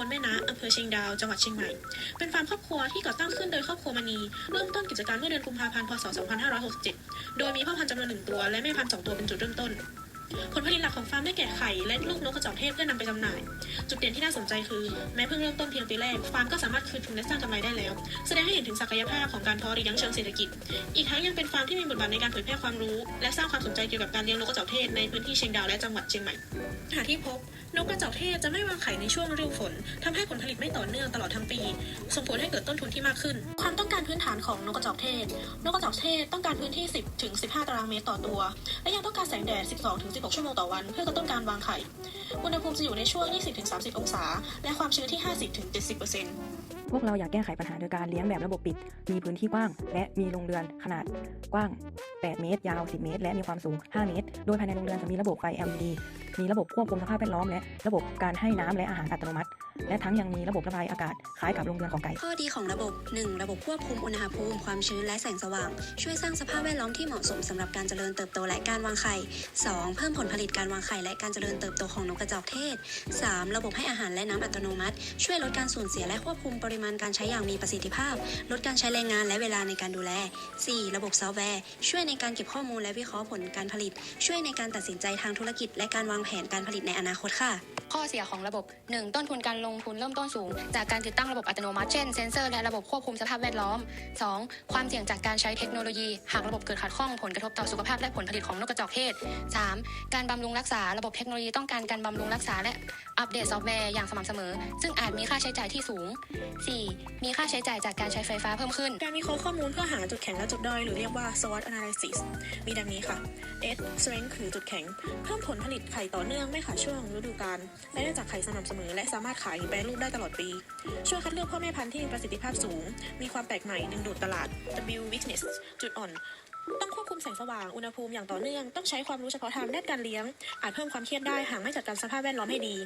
อเชียงดาว จังหวัดเชียงใหม่ เป็นฟาร์มครอบครัวที่ก่อตั้งขึ้นโดยครอบครัวมณี เริ่มต้นกิจการเมื่อเดือนกุมภาพันธ์ พศ 2567 โดยมีพ่อพันธุ์จำนวนหนึ่งตัว และแม่พันธุ์สองตัวเป็นจุดเริ่มต้น ผลผลิตหลักของฟาร์มได้แก่ไข่และลูกนกกระจอกเทศเพื่อนำไปจำหน่าย จุดเด่นที่น่าสนใจคือแม้เพิ่งเริ่มต้นเพียงปีแรกฟาร์มก็สามารถคืนทุนและสร้างกำไรได้แล้ว แสดงให้เห็นถึงศักยภาพของการเพาะเลี้ยงเชิงเศรษฐกิจ อีกทั้งยังเป็นฟาร์มที่มีบทบาทในการเผยแพร่ความรู้ และสร้างความสนใจเกี่ยวกับการเลี้ยงนกกระจอกเทศในพื้นที่เชียงดาวและจังหวัดเชียงใหม่หาที่พบนกกระจอกเทศจะไม่วางไข่ในช่วงฤดูฝนทำให้ผลผลิตไม่ต่อเนื่องตลอดทั้งปี ส่งผลให้เกิดต้นทุนที่มากขึ้น ความต้องการพื้นฐานของนกกระจอกเทศ นกกระจอกเทศต้องการพื้นที่ 10ถึง15 ตารางเมตรต่อตัว และยังต้องการแสงแดด 12-16 ชั่วโมงต่อวัน เพื่อกระตุ้นการวางไข่ อุณหภูมิจะอยู่ในช่วง 20-30 องศา และความชื้นที่ 50-70%พวกเราอยากแก้ไขปัญหาโดยการเลี้ยงแบบระบบปิด มีพื้นที่กว้าง และมีโรงเรือนขนาดกว้าง 8 เมตร ยาว 10 เมตร และมีความสูง 5 เมตร โดยภายในโรงเรือนจะมีระบบไฟ LED มีระบบควบคุมสภาพแวดล้อมและระบบการให้น้ำและอาหารอัตโนมัติ และทั้งยังมีระบบระบายอากาศคล้ายกับโรงเรือนของไก่ ข้อดีของระบบ 1. ระบบควบคุมอุณหภูมิความชื้นและแสงสว่าง ช่วยสร้างสภาพแวดล้อมที่เหมาะสมสำหรับการเจริญเติบโตและการวางไข่ 2. เพิ่มผลผลิตการวางไข่และการเจริญเติบโตของนกกระจอกเทศ 3. ระบบให้อาหารและน้ำอัตโนมัติ ช่วยลดการสูญเสียและควบคุมปริมาณการใช้อย่างมีประสิทธิภาพ ลดการใช้แรงงานและเวลาในการดูแล 4. ระบบซอฟต์แวร์ ช่วยในการเก็บข้อมูลและวิเคราะห์ผลการผลิต ช่วยในการตัดสินใจทางธุรกิจ และการวางแผนการผลิตในอนาคตค่ะ ข้อเสียของระบบ 1. ต้นทุนการลงทุนเริ่มต้นสูง จากการติดตั้งระบบอัตโนมัติเช่นเซ็นเซอร์และระบบควบคุมสภาพแวดล้อม 2. ความเสี่ยงจากการใช้เทคโนโลยี หากระบบเกิดขัดข้องผลกระทบต่อสุขภาพและผลผลิตของนกกระจอกเทศ 3. การบำรุงรักษาระบบเทคโนโลยีต้องการการบำรุงรักษาและอัปเดตซอฟต์แวร์อย่างสม่ำเสมอ ซึ่งอาจมีค่าใช้จ่ายที่สูง 4. มีค่าใช้จ่ายจากการใช้ไฟฟ้าเพิ่มขึ้น การวิเคราะห์ข้อมูลเพื่อหาจุดแข็งและจุดด้อยหรือเรียกว่า SWOT analysis มีดังนี้ค่ะ S strength คือจุดแข็ง เพิ่มผลผลิตไข่ต่อเนื่องไม่ขาดช่วงฤดูกาลและได้จากไข่สม่ำเสมอ และสามารถขายหรือแปรรูปได้ตลอดปี ช่วยคัดเลือกพ่อแม่พันธุ์ที่มีประสิทธิภาพสูง มีความแปลกใหม่ดึงดูดตลาด W weakness จุดอ่อน ต้องควบคุมแสงสว่าง อุณหภูมิอย่างต่อเนื่อง ต้องใช้ความรู้เฉพาะทางด้านการเลี้ยง อาจเพิ่มความเครียดได้หากไม่จัดการสภาพแวดล้อมให้ดี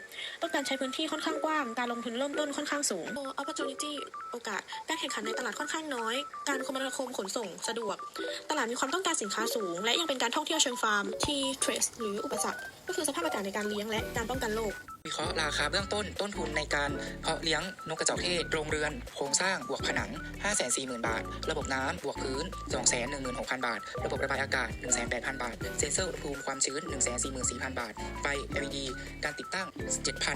ต้องการใช้พื้นที่ค่อนข้างกว้าง การลงทุนเริ่มต้นค่อนข้างสูง opportunity โอกาส การแข่งขันในตลาดค่อนข้างน้อย การคมนาคมขนส่งสะดวก ตลาดมีความต้องการสินค้าสูง และยังเป็นการท่องเที่ยวเชิงฟาร์มที่ trace หรืออุปสรรค ก็คือสภาพอากาศในการเลี้ยงและการป้องกันโรค วิเคราะห์ราคาเบื้องต้นต้นทุนในการเพาะเลี้ยงนกกระจอกเทศโรงเรือน โครงสร้างบวกผนัง 540,000 บาท ระบบน้ำบวกพื้น 216,000 บาท ระบบระบายอากาศ 18,000 บาท เซ็นเซอร์อุณหภูมิความชื้น 144,000 บาท ไฟ LED การติดตั้ง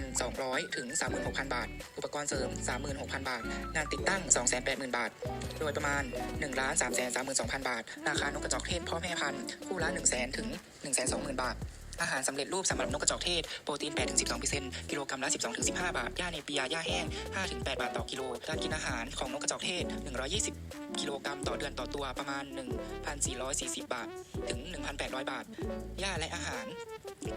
7,200 ถึง 36,000 บาท อุปกรณ์เสริม 36,000 บาท งานติดตั้ง 280,000 บาท โดยประมาณ1 3 3 2 0 0 0 บาท ราคานกกระจอกเทศพ่อแม่พันธุ์คู่ละ 1 0 0 0 0 0 ถึง 120,000 บาท อาหารสำเร็จรูปสำหรับนกกระจอกเทศ โปรตีน 8-12%กิโลกรัมละ 12-15 บาทหญ้าในปียาหญ้าแห้ง 5-8 บาทต่อกิโลการกินอาหารของนกกระจอกเทศ 120 กิโลกรัมต่อเดือนต่อตัวประมาณ 1,440 บาท ถึง 1,800 บาทหญ้าและอาหาร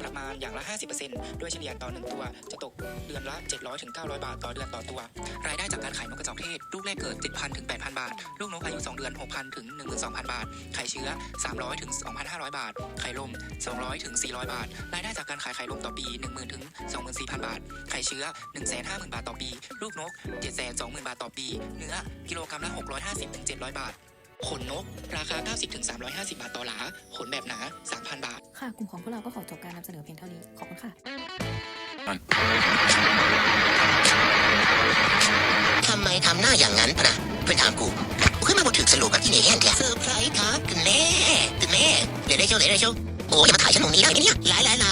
ประมาณอย่างละ 50%โดยเฉลี่ยต่อ 1 ตัว จะตกเดือนละ 700ถึง900 บาท ต่อเดือนต่อตัว รายได้จากการขายนกกระจอกเทศ ลูกแรกเกิด 7,000ถึง8,000 บาท ลูกนกอายุ 2 เดือน 6,000ถึง12,000 บาท ไข่เชื้อ 300ถึง2,500 บาท ไข่ลม 200ถึง400บาท รายได้จากการขายไข่ลมต่อปี 10,000ถึง24,000 บาท ไข่เชื้อ 150,000 บาทต่อปี ลูกนก 720,000 บาทต่อปี เนื้อ กิโลกรัมละ 650ถึง700 บาท ขนนก ราคา 90ถึง350 บาทต่อหลา ขนแบบหนา 3,000 บาท ค่ะ กลุ่มของพวกเราก็ขอจบการนำเสนอเพียงเท่านี้ ขอบคุณค่ะทำไมทำหน้าอย่างนั้นปะนะเพื่อนถามกูกูขึ้นมาบอกถึงสรุปแบบที่ไหนแห้งแกเซอร์ไพรส์ครับกันแน่กันแน่เดี๋ยวได้เชียวเดี๋ยวได้เชียว โอ้ยมาถ่ายฉันตรงนี้ได้ไหมเนี่ยไหนไหนไหน